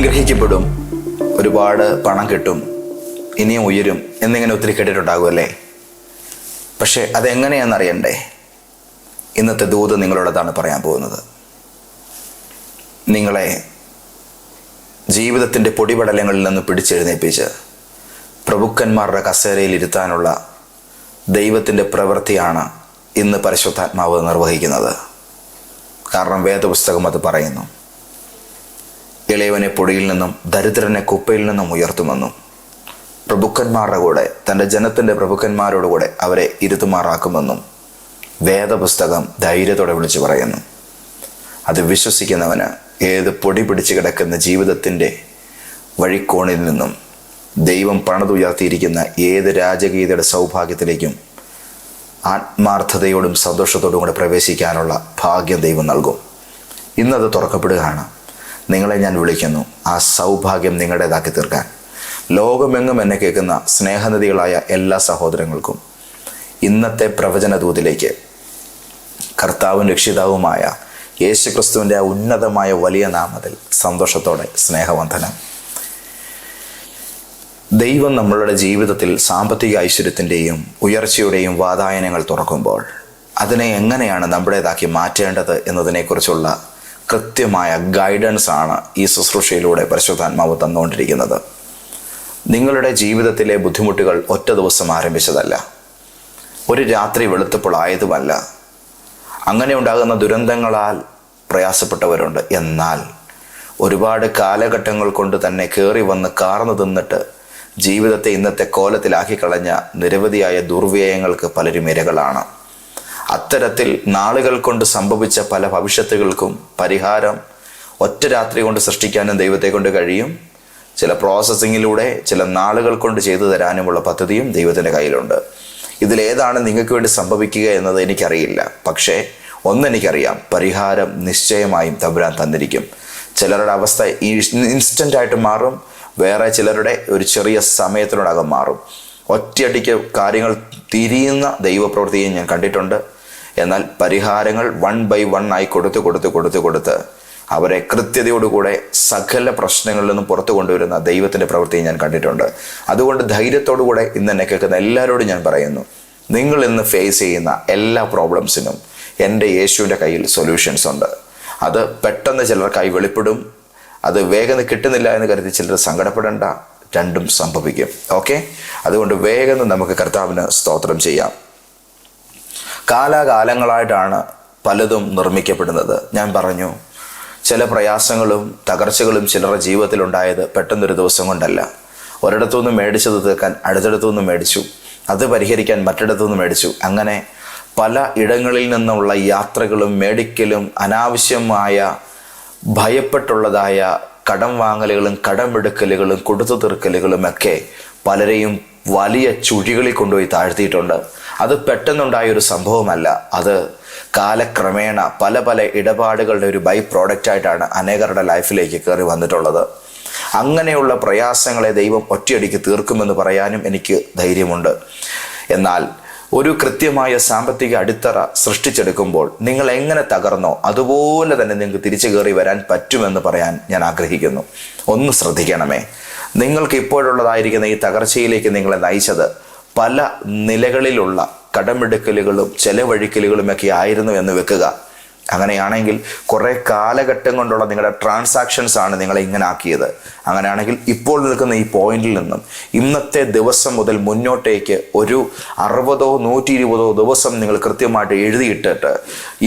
അനുഗ്രഹിക്കപ്പെടും. ഒരുപാട് പണം കിട്ടും. ഇനിയും ഉയരും എന്നിങ്ങനെ ഒത്തിരി കേട്ടിട്ടുണ്ടാകും അല്ലേ? പക്ഷേ അതെങ്ങനെയാണെന്നറിയണ്ടേ ഇന്നത്തെ ദൂത് നിങ്ങളോടതാണ് പറയാൻ പോകുന്നത്. നിങ്ങളെ ജീവിതത്തിന്റെ പൊടിപടലങ്ങളിൽ നിന്ന് പിടിച്ചെഴുന്നേൽപ്പിച്ച് പ്രഭുക്കന്മാരുടെ കസേരയിൽ ഇരുത്താനുള്ള ദൈവത്തിന്റെ പ്രവൃത്തിയാണ് ഇന്ന് പരിശുദ്ധാത്മാവ് നിർവഹിക്കുന്നത്. കാരണം വേദപുസ്തകം അത് പറയുന്നു. ഇളയവനെ പൊടിയിൽ നിന്നും ദരിദ്രനെ കുപ്പയിൽ നിന്നും ഉയർത്തുമെന്നും. പ്രഭുക്കന്മാരുടെ കൂടെ തന്റെ ജനത്തിന്റെ പ്രഭുക്കന്മാരോടുകൂടെ അവരെ ഇരുത്തുമാറാക്കുമെന്നും വേദപുസ്തകം ധൈര്യത്തോടെ വിളിച്ചു പറയുന്നു. അത് വിശ്വസിക്കുന്നവന് ഏത് പൊടി പിടിച്ചു കിടക്കുന്ന ജീവിതത്തിന്റെ വഴിക്കോണിൽ നിന്നും ദൈവം പണിതുയർത്തിയിരിക്കുന്ന ഏത് രാജകീയതയുടെ സൗഭാഗ്യത്തിലേക്കും ആത്മാർത്ഥതയോടും സന്തോഷത്തോടും കൂടെ പ്രവേശിക്കാനുള്ള ഭാഗ്യം ദൈവം നൽകും. ഇന്നത് തുറക്കപ്പെടുകയാണ്. നിങ്ങളെ ഞാൻ വിളിക്കുന്നു. ആ സൗഭാഗ്യം നിങ്ങളുടേതാക്കി തീർക്കാൻ. ലോകമെങ്ങും എന്നെ കേൾക്കുന്ന സ്നേഹനദികളായ എല്ലാ സഹോദരങ്ങൾക്കും ഇന്നത്തെ പ്രവചന ദൂതിലേക്ക് കർത്താവും രക്ഷിതാവുമായ യേശു ക്രിസ്തുവിന്റെ ആ ഉന്നതമായ വലിയ നാമത്തിൽ സന്തോഷത്തോടെ സ്നേഹവന്ധനം ദൈവം നമ്മളുടെ ജീവിതത്തിൽ സാമ്പത്തിക ഐശ്വര്യത്തിന്റെയും ഉയർച്ചയുടെയും വാതായനങ്ങൾ തുറക്കുമ്പോൾ അതിനെ എങ്ങനെയാണ് നമ്മുടേതാക്കി മാറ്റേണ്ടത് എന്നതിനെക്കുറിച്ചുള്ള കൃത്യമായ ഗൈഡൻസ് ആണ് ഈ ശുശ്രൂഷയിലൂടെ പരിശുദ്ധാത്മാവ് തന്നുകൊണ്ടിരിക്കുന്നത്. നിങ്ങളുടെ ജീവിതത്തിലെ ബുദ്ധിമുട്ടുകൾ ഒറ്റ ദിവസം ആരംഭിച്ചതല്ല. ഒരു രാത്രി വെളുത്തപ്പോൾ ആയതുമല്ല. അങ്ങനെ ഉണ്ടാകുന്ന ദുരന്തങ്ങളാൽ പ്രയാസപ്പെട്ടവരുണ്ട്. എന്നാൽ ഒരുപാട് കാലഘട്ടങ്ങൾ കൊണ്ട് തന്നെ കയറി വന്ന് കാർന്നു തിന്നിട്ട് ജീവിതത്തെ ഇന്നത്തെ കോലത്തിലാക്കി കളഞ്ഞ നിരവധിയായ ദുർവ്യയങ്ങൾക്ക് പലരും ഇരകളാണ്. അത്തരത്തിൽ നാളുകൾ കൊണ്ട് സംഭവിച്ച പല ഭവിഷ്യത്തുകൾക്കും പരിഹാരം ഒറ്റ രാത്രി കൊണ്ട് സൃഷ്ടിക്കാനും ദൈവത്തെ കൊണ്ട് കഴിയും. ചില പ്രോസസ്സിങ്ങിലൂടെ ചില നാളുകൾ കൊണ്ട് ചെയ്തു തരാനുമുള്ള പദ്ധതിയും ദൈവത്തിന്റെ കയ്യിലുണ്ട്. ഇതിലേതാണ് നിങ്ങൾക്ക് വേണ്ടി സംഭവിക്കുക എന്നത് എനിക്കറിയില്ല. പക്ഷേ ഒന്നെനിക്കറിയാം പരിഹാരം നിശ്ചയമായും തമ്പുരാൻ തന്നിരിക്കും. ചിലരുടെ അവസ്ഥ ഇൻസ്റ്റന്റ് ആയിട്ട് മാറും വേറെ ചിലരുടെ ഒരു ചെറിയ സമയത്തിനോടകം മാറും. ഒറ്റയടിക്ക് കാര്യങ്ങൾ തിരിയുന്ന ദൈവപ്രവൃത്തിയും ഞാൻ കണ്ടിട്ടുണ്ട്. എന്നാൽ പരിഹാരങ്ങൾ വൺ ബൈ വൺ ആയി കൊടുത്ത് കൊടുത്ത് കൊടുത്ത് കൊടുത്ത് അവരെ കൃത്യതയോടുകൂടെ സകല പ്രശ്നങ്ങളിൽ നിന്നും പുറത്തു കൊണ്ടുവരുന്ന ദൈവത്തിന്റെ പ്രവൃത്തിയും ഞാൻ കണ്ടിട്ടുണ്ട്. അതുകൊണ്ട് ധൈര്യത്തോടുകൂടെ ഇന്ന് എന്നെ കേൾക്കുന്ന എല്ലാവരോടും ഞാൻ പറയുന്നു നിങ്ങൾ ഇന്ന് ഫേസ് ചെയ്യുന്ന എല്ലാ പ്രോബ്ലംസിനും എന്റെ യേശുവിന്റെ കയ്യിൽ സൊല്യൂഷൻസ് ഉണ്ട്. അത് പെട്ടെന്ന് ചിലർക്കായി വെളിപ്പെടും അത് വേഗം കിട്ടുന്നില്ല എന്ന് കരുതി ചിലർ സങ്കടപ്പെടേണ്ട രണ്ടും സംഭവിക്കും. ഓക്കെ അതുകൊണ്ട് വേഗം നമുക്ക് കർത്താവിന് സ്തോത്രം ചെയ്യാം. കാലാകാലങ്ങളായിട്ടാണ് പലതും നിർമ്മിക്കപ്പെടുന്നത്. ഞാൻ പറഞ്ഞു ചില പ്രയാസങ്ങളും തകർച്ചകളും ചിലരുടെ ജീവിതത്തിൽ ഉണ്ടായത് പെട്ടെന്നൊരു ദിവസം കൊണ്ടല്ല. ഒരിടത്തുനിന്ന് മേടിച്ചത് തീർക്കാൻ അടുത്തിടത്തുനിന്ന് മേടിച്ചു. അത് പരിഹരിക്കാൻ മറ്റിടത്തുനിന്ന് മേടിച്ചു. അങ്ങനെ പല ഇടങ്ങളിൽ നിന്നുള്ള യാത്രകളും മേടിക്കലും അനാവശ്യമായ ഭയപ്പെട്ടുള്ളതായ കടം വാങ്ങലുകളും കടമെടുക്കലുകളും കൊടുത്തു തീർക്കലുകളും ഒക്കെ പലരെയും വലിയ ചുഴികളിൽ കൊണ്ടുപോയി താഴ്ത്തിയിട്ടുണ്ട്. അത് പെട്ടെന്നുണ്ടായ ഒരു സംഭവമല്ല. അത് കാലക്രമേണ പല പല ഇടപാടുകളുടെ ഒരു ബൈ പ്രോഡക്റ്റായിട്ടാണ് അനേകരുടെ ലൈഫിലേക്ക് കയറി വന്നിട്ടുള്ളത്. അങ്ങനെയുള്ള പ്രയാസങ്ങളെ ദൈവം ഒറ്റയടിക്ക് തീർക്കുമെന്ന് പറയാനും എനിക്ക് ധൈര്യമുണ്ട്. എന്നാൽ ഒരു കൃത്യമായ സാമ്പത്തിക അടിത്തറ സൃഷ്ടിച്ചെടുക്കുമ്പോൾ നിങ്ങൾ എങ്ങനെ തകർന്നോ അതുപോലെ തന്നെ നിങ്ങൾക്ക് തിരിച്ചു കയറി വരാൻ പറ്റുമെന്ന് പറയാൻ ഞാൻ ആഗ്രഹിക്കുന്നു. ഒന്ന് ശ്രദ്ധിക്കണമേ. നിങ്ങൾക്ക് ഇപ്പോഴുള്ളതായിരിക്കുന്ന ഈ തകർച്ചയിലേക്ക് നിങ്ങളെ നയിച്ചത് പല നിലകളിലുള്ള കടമെടുക്കലുകളും ചെലവഴിക്കലുകളുമൊക്കെ ആയിരുന്നു എന്ന് വെക്കുക. അങ്ങനെയാണെങ്കിൽ കുറേ കാലഘട്ടം കൊണ്ടുള്ള നിങ്ങളുടെ ട്രാൻസാക്ഷൻസ് ആണ് നിങ്ങളെ ഇങ്ങനെ ആക്കിയത്. അങ്ങനെയാണെങ്കിൽ ഇപ്പോൾ നിൽക്കുന്ന ഈ പോയിന്റിൽ നിന്നും ഇന്നത്തെ ദിവസം മുതൽ മുന്നോട്ടേക്ക് ഒരു അറുപതോ നൂറ്റി ഇരുപതോ ദിവസം നിങ്ങൾ കൃത്യമായിട്ട് എഴുതിയിട്ടിട്ട്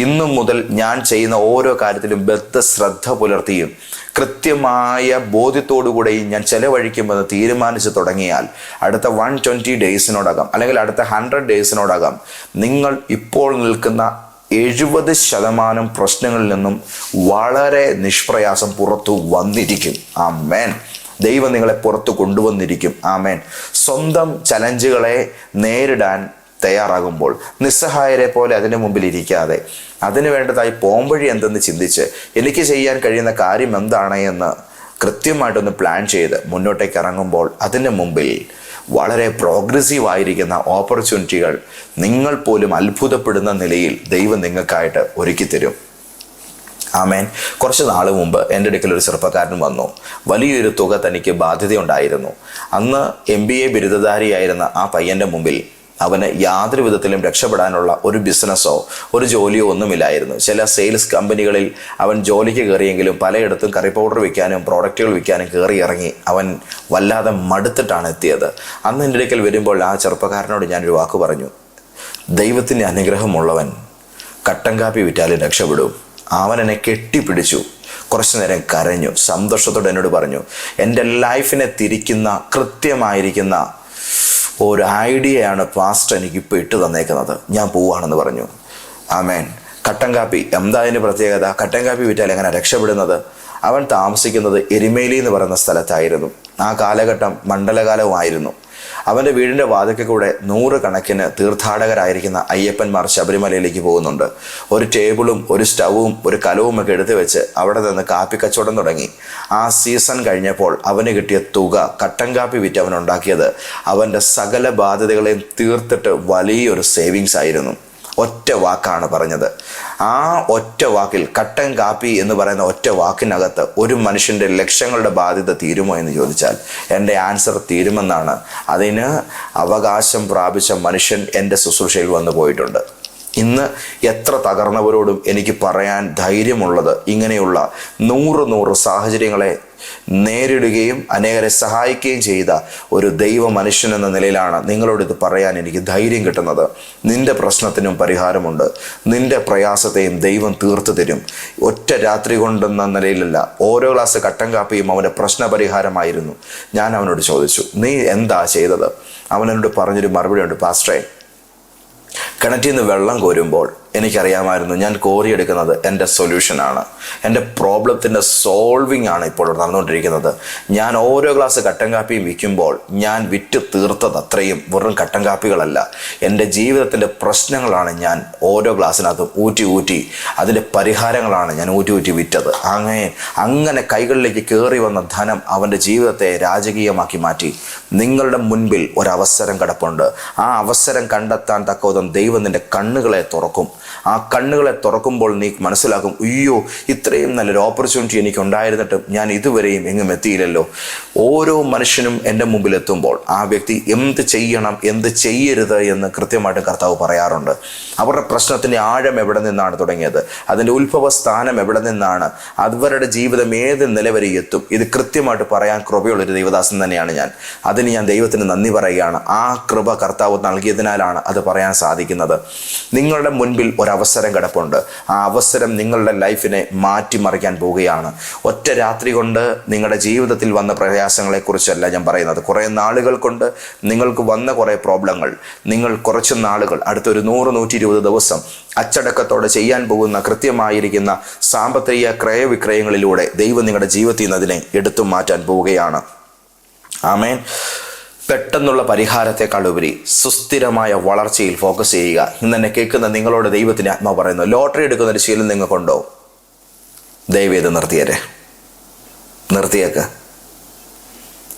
ഇന്നു മുതൽ ഞാൻ ചെയ്യുന്ന ഓരോ കാര്യത്തിലും ബദ്ധ ശ്രദ്ധ പുലർത്തിയും കൃത്യമായ ബോധ്യത്തോടുകൂടെ ഞാൻ ചെലവഴിക്കുമെന്ന് തീരുമാനിച്ച് തുടങ്ങിയാൽ അടുത്ത വൺ ട്വന്റി ഡേയ്സിനോടകം അല്ലെങ്കിൽ അടുത്ത ഹൺഡ്രഡ് ഡേയ്സിനോടകം നിങ്ങൾ ഇപ്പോൾ നിൽക്കുന്ന എഴുപത് ശതമാനം പ്രശ്നങ്ങളിൽ നിന്നും വളരെ നിഷ്പ്രയാസം പുറത്തു വന്നിരിക്കും. ആ മേൻ ദൈവം നിങ്ങളെ പുറത്തു കൊണ്ടുവന്നിരിക്കും. ആമേൻ. സ്വന്തം ചലഞ്ചുകളെ നേരിടാൻ തയ്യാറാകുമ്പോൾ നിസ്സഹായരെ പോലെ അതിന് മുമ്പിൽ ഇരിക്കാതെ അതിന് വേണ്ടതായി പോംവഴി എന്തെന്ന് ചിന്തിച്ച് എനിക്ക് ചെയ്യാൻ കഴിയുന്ന കാര്യം എന്താണ് എന്ന് കൃത്യമായിട്ടൊന്ന് പ്ലാൻ ചെയ്ത് മുന്നോട്ടേക്ക് ഇറങ്ങുമ്പോൾ അതിന് മുമ്പിൽ വളരെ പ്രോഗ്രസീവ് ആയിരിക്കുന്ന ഓപ്പർച്യൂണിറ്റികൾ നിങ്ങൾ പോലും അത്ഭുതപ്പെടുന്ന നിലയിൽ ദൈവം നിങ്ങൾക്കായിട്ട് ഒരുക്കി തരും. ആമേൻ. കുറച്ച് നാൾ മുമ്പ് എന്റെ അടുക്കൽ ഒരു ചെറുപ്പക്കാരൻ വന്നു. വലിയൊരു തുക തനിക്ക് ബാധ്യതയുണ്ടായിരുന്നു. അന്ന് എം ബി എ ബിരുദധാരിയായിരുന്ന ആ പയ്യന്റെ മുമ്പിൽ അവന് യാതൊരു വിധത്തിലും രക്ഷപ്പെടാനുള്ള ഒരു ബിസിനസ്സോ ഒരു ജോലിയോ ഒന്നുമില്ലായിരുന്നു. ചില സെയിൽസ് കമ്പനികളിൽ അവൻ ജോലിക്ക് കയറിയെങ്കിലും പലയിടത്തും കറി പൗഡർ വിൽക്കാനും പ്രോഡക്റ്റുകൾ വിൽക്കാനും കയറി ഇറങ്ങി അവൻ വല്ലാതെ മടുത്തിട്ടാണ് എത്തിയത്. അന്ന് എന്റെ അടുക്കൽ വരുമ്പോൾ ആ ചെറുപ്പക്കാരനോട് ഞാനൊരു വാക്ക് പറഞ്ഞു. ദൈവത്തിന്റെ അനുഗ്രഹമുള്ളവൻ കട്ടൻ കാപ്പി വിറ്റാലും രക്ഷപ്പെടും. അവൻ എന്നെ കെട്ടിപ്പിടിച്ചു. കുറച്ചു നേരം കരഞ്ഞു. സന്തോഷത്തോടെ എന്നോട് പറഞ്ഞു എന്റെ ലൈഫിനെ തിരിക്കുന്ന കൃത്യമായിരിക്കുന്ന ഒരു ഐഡിയയാണ് പാസ്റ്റ് എനിക്ക് ഇപ്പോൾ ഇട്ട് തന്നേക്കുന്നത്. ഞാൻ പോവാണെന്ന് പറഞ്ഞു. ആമേൻ. കട്ടൻ കാപ്പി. എന്താ അതിന്റെ പ്രത്യേകത? കട്ടൻ കാപ്പി വിറ്റാൽ എങ്ങനെ രക്ഷപ്പെടുന്നത്? അവൻ താമസിക്കുന്നത് എരുമേലി എന്ന് പറയുന്ന സ്ഥലത്തായിരുന്നു. ആ കാലഘട്ടം മണ്ഡലകാലവുമായിരുന്നു. അവന്റെ വീടിന്റെ വാതിക്കൽ കൂടെ നൂറുകണക്കിന് തീർത്ഥാടകരായിരിക്കുന്ന അയ്യപ്പന്മാർ ശബരിമലയിലേക്ക് പോകുന്നുണ്ട്. ഒരു ടേബിളും ഒരു സ്റ്റവും ഒരു കലവും ഒക്കെ എടുത്തു വെച്ച് അവിടെ നിന്ന് കാപ്പി കച്ചവടം തുടങ്ങി. ആ സീസൺ കഴിഞ്ഞപ്പോൾ അവന് കിട്ടിയ തുക കട്ടൻ കാപ്പി വിറ്റ് അവൻ ഉണ്ടാക്കിയത് അവന്റെ സകല ബാധ്യതകളെയും തീർത്തിട്ട് വലിയൊരു സേവിങ്സ് ആയിരുന്നു. ഒറ്റ വാക്കാണ് പറഞ്ഞത്. ആ ഒറ്റ വാക്കിൽ കട്ടൻ കാപ്പി എന്ന് പറയുന്ന ഒറ്റ വാക്കിനകത്ത് ഒരു മനുഷ്യന്റെ ലക്ഷങ്ങളുടെ ബാധ്യത തീരുമോ എന്ന് ചോദിച്ചാൽ എന്റെ ആൻസർ തീരുമെന്നാണ്. അതിന് അവകാശം പ്രാപിച്ച മനുഷ്യൻ എന്റെ ശുശ്രൂഷയിൽ വന്നു പോയിട്ടുണ്ട്. ഇന്ന് എത്ര തകർന്നവരോടും എനിക്ക് പറയാൻ ധൈര്യമുള്ളത് ഇങ്ങനെയുള്ള നൂറ് നൂറ് സാഹചര്യങ്ങളെ നേരിടുകയും അനേകരെ സഹായിക്കുകയും ചെയ്ത ഒരു ദൈവ മനുഷ്യൻ എന്ന നിലയിലാണ് നിങ്ങളോട് ഇത് പറയാൻ എനിക്ക് ധൈര്യം കിട്ടുന്നത്. നിന്റെ പ്രശ്നത്തിനും പരിഹാരമുണ്ട്. നിന്റെ പ്രയാസത്തെയും ദൈവം തീർത്തു തരും. ഒറ്റ രാത്രി കൊണ്ടെന്ന നിലയിലല്ല. ഓരോ ഗ്ലാസ് കട്ടൻ കാപ്പിയും അവന്റെ പ്രശ്നപരിഹാരമായിരുന്നു. ഞാൻ അവനോട് ചോദിച്ചു നീ എന്താ ചെയ്തത്? അവൻ എന്നോട് പറഞ്ഞൊരു മറുപടിയുണ്ട് പാസ്റ്റേ കിണറ്റിൽ നിന്ന് വെള്ളം കോരുമ്പോൾ എനിക്കറിയാമായിരുന്നു. ഞാൻ കോരിയെടുക്കുന്നത് എന്റെ സൊല്യൂഷനാണ് എന്റെ പ്രോബ്ലത്തിന്റെ സോൾവിങ് ആണ് ഇപ്പോൾ നടന്നുകൊണ്ടിരിക്കുന്നത്. ഞാൻ ഓരോ ഗ്ലാസ് കട്ടൻ കാപ്പിയും വിൽക്കുമ്പോൾ ഞാൻ വിറ്റ് തീർത്തത് അത്രയും വെറും കട്ടൻ കാപ്പികളല്ല. എന്റെ ജീവിതത്തിന്റെ പ്രശ്നങ്ങളാണ് ഞാൻ ഓരോ ഗ്ലാസ്സിനകത്തും ഊറ്റി ഊറ്റി അതിന്റെ പരിഹാരങ്ങളാണ് ഞാൻ ഊറ്റി ഊറ്റി വിറ്റത്. അങ്ങനെ അങ്ങനെ കൈകളിലേക്ക് കയറി വന്ന ധനം അവന്റെ ജീവിതത്തെ രാജകീയമാക്കി മാറ്റി. നിങ്ങളുടെ മുൻപിൽ ഒരവസരം കിടപ്പുണ്ട്. ആ അവസരം കണ്ടെത്താൻ തക്കവിധം ദൈവം നിന്റെ കണ്ണുകളെ തുറക്കും. ആ കണ്ണുകളെ തുറക്കുമ്പോൾ നീ മനസ്സിലാക്കും അയ്യോ ഇത്രയും നല്ലൊരു ഓപ്പർച്യൂണിറ്റി എനിക്ക് ഉണ്ടായിരുന്നിട്ടും ഞാൻ ഇതുവരെയും എങ്ങും എത്തിയില്ലല്ലോ. ഓരോ മനുഷ്യനും എന്റെ മുമ്പിൽ എത്തുമ്പോൾ ആ വ്യക്തി എന്ത് ചെയ്യണം എന്ത് ചെയ്യരുത് എന്ന് കൃത്യമായിട്ട് കർത്താവ് പറയാറുണ്ട്. അവരുടെ പ്രശ്നത്തിന്റെ ആഴം എവിടെ നിന്നാണ് തുടങ്ങിയത്? അതിന്റെ ഉത്ഭവ സ്ഥാനം എവിടെ നിന്നാണ്? അവരുടെ ജീവിതം ഏത് നില വരെ എത്തും? ഇത് കൃത്യമായിട്ട് പറയാൻ കൃപയുള്ളൊരു ദൈവദാസൻ തന്നെയാണ് ഞാൻ. അതിന് ഞാൻ ദൈവത്തിന് നന്ദി പറയുകയാണ്. ആ കൃപ കർത്താവ് നൽകിയതിനാലാണ് അത് പറയാൻ സാധിക്കുന്നത്. നിങ്ങളുടെ മുൻപിൽ ഒരവസരം കിടപ്പുണ്ട്. ആ അവസരം നിങ്ങളുടെ ലൈഫിനെ മാറ്റിമറിക്കാൻ പോവുകയാണ്. ഒറ്റ രാത്രി കൊണ്ട് നിങ്ങളുടെ ജീവിതത്തിൽ വന്ന പ്രയാസങ്ങളെക്കുറിച്ചല്ല ഞാൻ പറയുന്നത്. കുറേ നാളുകൾ കൊണ്ട് നിങ്ങൾക്ക് വന്ന കുറേ പ്രോബ്ലങ്ങൾ. നിങ്ങൾ കുറച്ച് നാളുകൾ അടുത്തൊരു നൂറ് നൂറ്റി ഇരുപത് ദിവസം അച്ചടക്കത്തോടെ ചെയ്യാൻ പോകുന്ന കൃത്യമായിരിക്കുന്ന സാമ്പത്തിക ക്രയവിക്രയങ്ങളിലൂടെ ദൈവം നിങ്ങളുടെ ജീവിതത്തിൽ നിന്ന് അതിനെ എടുത്തു മാറ്റാൻ പോവുകയാണ്. ആമേൻ. പെട്ടെന്നുള്ള പരിഹാരത്തെക്കാൾ ഉപരി സുസ്ഥിരമായ വളർച്ചയിൽ ഫോക്കസ് ചെയ്യുക. ഇന്ന് എന്നെ കേൾക്കുന്ന നിങ്ങളോട് ദൈവത്തിന് ആത്മാ പറയുന്നു ലോട്ടറി എടുക്കുന്ന ഒരു ശീലം നിങ്ങൾക്കുണ്ടോ? ദൈവം നിർത്തിയേരെ. നിർത്തിയേക്ക്.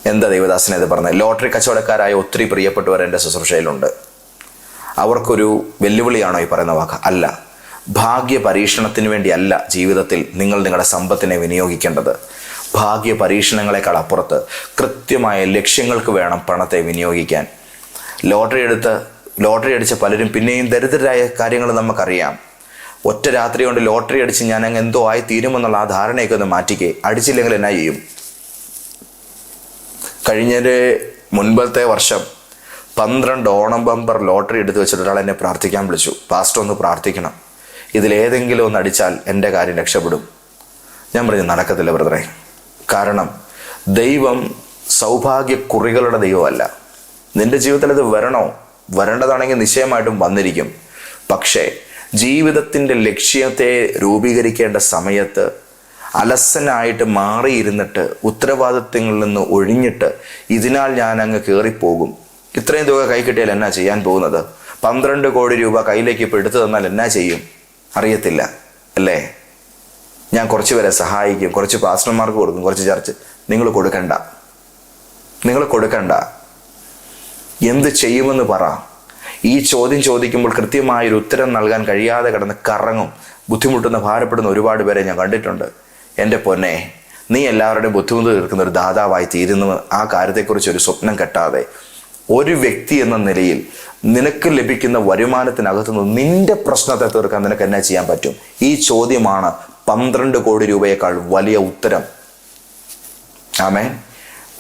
എന്താ ദൈവദാസനെ ഇത് പറഞ്ഞത്? ലോട്ടറി കച്ചവടക്കാരായ ഒത്തിരി പ്രിയപ്പെട്ടവർ എന്റെ ശുശ്രൂഷയിലുണ്ട്. അവർക്കൊരു വെല്ലുവിളിയാണോ ഈ പറയുന്ന വാക്ക്? അല്ല. ഭാഗ്യ പരീക്ഷണത്തിന് വേണ്ടിയല്ല ജീവിതത്തിൽ നിങ്ങൾ നിങ്ങളുടെ സമ്പത്തിനെ വിനിയോഗിക്കേണ്ടത്. ഭാഗ്യ പരീക്ഷണങ്ങളെക്കാൾ അപ്പുറത്ത് കൃത്യമായ ലക്ഷ്യങ്ങൾക്ക് വേണം പണത്തെ വിനിയോഗിക്കാൻ. ലോട്ടറി എടുത്ത് ലോട്ടറി അടിച്ച പലരും പിന്നെയും ദരിദ്രരായ കാര്യങ്ങൾ നമുക്കറിയാം. ഒറ്റ രാത്രി കൊണ്ട് ലോട്ടറി അടിച്ച് ഞാൻ അങ്ങ് എന്തോ ആയി തീരുമെന്നുള്ള ആ ധാരണയൊക്കെ ഒന്ന് മാറ്റിക്കേ. അടിച്ചില്ലെങ്കിൽ എന്നാ ചെയ്യും? കഴിഞ്ഞൊരു മുൻപത്തെ വർഷം പന്ത്രണ്ട് ഓണം ബമ്പർ ലോട്ടറി എടുത്ത് വെച്ചിട്ട് ഒരാൾ എന്നെ പ്രാർത്ഥിക്കാൻ വിളിച്ചു. പാസ്റ്റർ ഒന്ന് പ്രാർത്ഥിക്കണം. ഇതിലേതെങ്കിലും ഒന്ന് അടിച്ചാൽ എന്റെ കാര്യം രക്ഷപ്പെടും. ഞാൻ പറഞ്ഞു നടക്കത്തില്ല ബ്രദറെ. കാരണം ദൈവം സൗഭാഗ്യക്കുറികളുടെ ദൈവമല്ല. നിന്റെ ജീവിതത്തിൽ അത് വരണോ? വരേണ്ടതാണെങ്കിൽ നിശ്ചയമായിട്ടും വന്നിരിക്കും. പക്ഷേ ജീവിതത്തിന്റെ ലക്ഷ്യത്തെ രൂപീകരിക്കേണ്ട സമയത്ത് അലസനായിട്ട് മാറിയിരുന്നിട്ട് ഉത്തരവാദിത്വങ്ങളിൽ നിന്ന് ഒഴിഞ്ഞിട്ട് ഇതിനാൽ ഞാൻ അങ്ങ് കയറിപ്പോകും. ഇത്രയും തുക കൈ കിട്ടിയാൽ എന്നാ ചെയ്യാൻ പോകുന്നത്? പന്ത്രണ്ട് കോടി രൂപ കയ്യിലേക്ക് ഇപ്പോൾ എടുത്തു തന്നാൽ എന്നാ ചെയ്യും? അറിയത്തില്ല. അല്ലേ? ഞാൻ കുറച്ച് പേരെ സഹായിക്കും കുറച്ച് പാസ്റ്റർമാർക്ക് കൊടുക്കും കുറച്ച് ചർച്ച്. നിങ്ങൾ കൊടുക്കണ്ട. നിങ്ങൾ കൊടുക്കണ്ട. എന്ത് ചെയ്യുമെന്ന് പറ. ഈ ചോദ്യം ചോദിക്കുമ്പോൾ കൃത്യമായൊരു ഉത്തരം നൽകാൻ കഴിയാതെ കിടന്ന് കറങ്ങും ബുദ്ധിമുട്ടുന്ന ഭാരപ്പെടുന്ന ഒരുപാട് പേരെ ഞാൻ കണ്ടിട്ടുണ്ട്. എന്റെ പൊന്നെ നീ എല്ലാവരുടെയും ബുദ്ധിമുട്ട് തീർക്കുന്ന ഒരു ദാതാവായി തീരുന്നു. ആ കാര്യത്തെക്കുറിച്ച് ഒരു സ്വപ്നം കെട്ടാതെ. ഒരു വ്യക്തി എന്ന നിലയിൽ നിനക്ക് ലഭിക്കുന്ന വരുമാനത്തിനകത്തുനിന്ന് നിന്റെ പ്രശ്നത്തെ തീർക്കാൻ നിനക്ക് എന്നാ ചെയ്യാൻ പറ്റും? ഈ ചോദ്യമാണ് പന്ത്രണ്ട് കോടി രൂപയേക്കാൾ വലിയ ഉത്തരം. ആമേ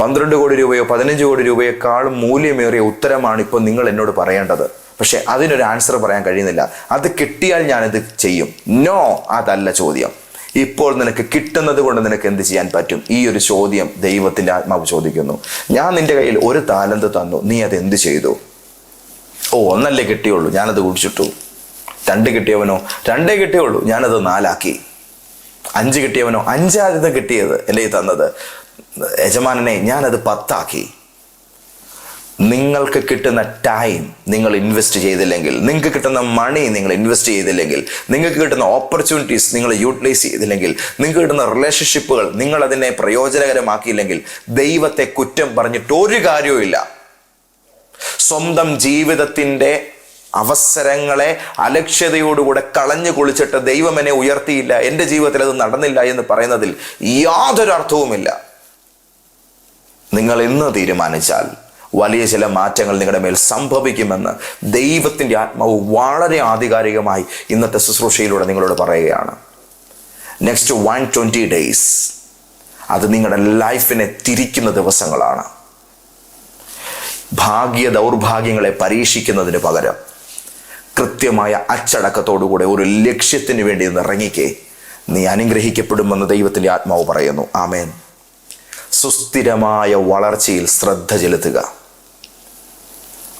പന്ത്രണ്ട് കോടി രൂപയോ പതിനഞ്ച് കോടി രൂപയേക്കാൾ മൂല്യമേറിയ ഉത്തരമാണ് ഇപ്പോൾ നിങ്ങൾ എന്നോട് പറയേണ്ടത്. പക്ഷെ അതിനൊരു ആൻസർ പറയാൻ കഴിയുന്നില്ല. അത് കിട്ടിയാൽ ഞാനിത് ചെയ്യും. നോ അതല്ല ചോദ്യം. ഇപ്പോൾ നിനക്ക് കിട്ടുന്നത് കൊണ്ട് നിനക്ക് എന്ത് ചെയ്യാൻ പറ്റും? ഈ ഒരു ചോദ്യം ദൈവത്തിന്റെ ആത്മാവ് ചോദിക്കുന്നു. ഞാൻ നിന്റെ കയ്യിൽ ഒരു താലന്ത് തന്നു. നീ അത് എന്ത് ചെയ്തു? ഓ ഒന്നല്ലേ കിട്ടിയുള്ളൂ. ഞാനത് കുടിച്ചിട്ടു. രണ്ട് കിട്ടിയവനോ? രണ്ടേ കിട്ടിയുള്ളൂ. ഞാനത് നാലാക്കി. അഞ്ച് കിട്ടിയവനോ അഞ്ചായിരുന്നു കിട്ടിയത് അല്ലേ തന്നത്? യജമാനനെ ഞാനത് പത്താക്കി. നിങ്ങൾക്ക് കിട്ടുന്ന ടൈം നിങ്ങൾ ഇൻവെസ്റ്റ് ചെയ്തില്ലെങ്കിൽ നിങ്ങൾക്ക് കിട്ടുന്ന മണി നിങ്ങൾ ഇൻവെസ്റ്റ് ചെയ്തില്ലെങ്കിൽ നിങ്ങൾക്ക് കിട്ടുന്ന ഓപ്പർച്യൂണിറ്റീസ് നിങ്ങൾ യൂട്ടിലൈസ് ചെയ്തില്ലെങ്കിൽ നിങ്ങൾക്ക് കിട്ടുന്ന റിലേഷൻഷിപ്പുകൾ നിങ്ങൾ അതിനെ പ്രയോജനകരമാക്കിയില്ലെങ്കിൽ ദൈവത്തെ കുറ്റം പറഞ്ഞിട്ട് ഒരു കാര്യവുമില്ല. സ്വന്തം ജീവിതത്തിന്റെ അവസരങ്ങളെ അലക്ഷ്യതയോടുകൂടെ കളഞ്ഞു കുളിച്ചിട്ട് ദൈവം എന്നെ ഉയർത്തിയില്ല. എന്റെ ജീവിതത്തിൽ അത് നടന്നില്ല എന്ന് പറയുന്നതിൽ യാതൊരു അർത്ഥവുമില്ല. നിങ്ങൾ ഇന്ന് തീരുമാനിച്ചാൽ വലിയ ചില മാറ്റങ്ങൾ നിങ്ങളുടെ മേൽ സംഭവിക്കുമെന്ന് ദൈവത്തിന്റെ ആത്മാവ് വളരെ ആധികാരികമായി ഇന്നത്തെ ശുശ്രൂഷയിലൂടെ നിങ്ങളോട് പറയുകയാണ്. നെക്സ്റ്റ് വൺ ട്വന്റി ഡേയ്സ് അത് നിങ്ങളുടെ ലൈഫിനെ തിരിക്കുന്ന ദിവസങ്ങളാണ്. ഭാഗ്യ ദൗർഭാഗ്യങ്ങളെ പരീക്ഷിക്കുന്നതിന് പകരം കൃത്യമായ അച്ചടക്കത്തോടുകൂടെ ഒരു ലക്ഷ്യത്തിന് വേണ്ടി ഒന്ന് ഇറങ്ങിക്കേ. നീ അനുഗ്രഹിക്കപ്പെടുമെന്ന് ദൈവത്തിന്റെ ആത്മാവ് പറയുന്നു. ആമേൻ. സുസ്ഥിരമായ വളർച്ചയിൽ ശ്രദ്ധ ചെലുത്തുക.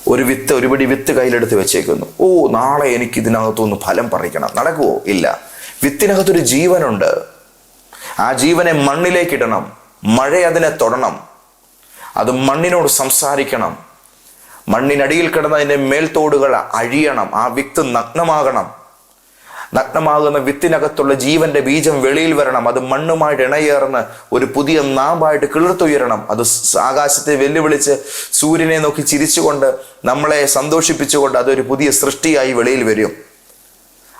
ഒരു വിത്ത് ഒരുപടി വിത്ത് കയ്യിലെടുത്ത് വെച്ചേക്കുന്നു. ഓ നാളെ എനിക്ക് ഇതിനകത്തുനിന്ന് ഫലം പറിക്കണം. നടക്കുവോ? ഇല്ല. വിത്തിനകത്തൊരു ജീവനുണ്ട്. ആ ജീവനെ മണ്ണിലേക്കിടണം മഴ അതിനെ തൊടണം. അത് മണ്ണിനോട് സംസാരിക്കണം. മണ്ണിനടിയിൽ കിടന്ന അതിന്റെ മേൽത്തോടുകൾ അഴിയണം ആ വിത്ത് നഗ്നമാകണം. നഗ്നമാകുന്ന വിത്തിനകത്തുള്ള ജീവന്റെ ബീജം വെളിയിൽ വരണം അത് മണ്ണുമായിട്ട് ഇണയേർന്ന് ഒരു പുതിയ നാമ്പായിട്ട് കിളിർത്തുയരണം. അത് ആകാശത്തെ വെല്ലുവിളിച്ച് സൂര്യനെ നോക്കി ചിരിച്ചുകൊണ്ട് നമ്മളെ സന്തോഷിപ്പിച്ചുകൊണ്ട് അതൊരു പുതിയ സൃഷ്ടിയായി വെളിയിൽ വരും.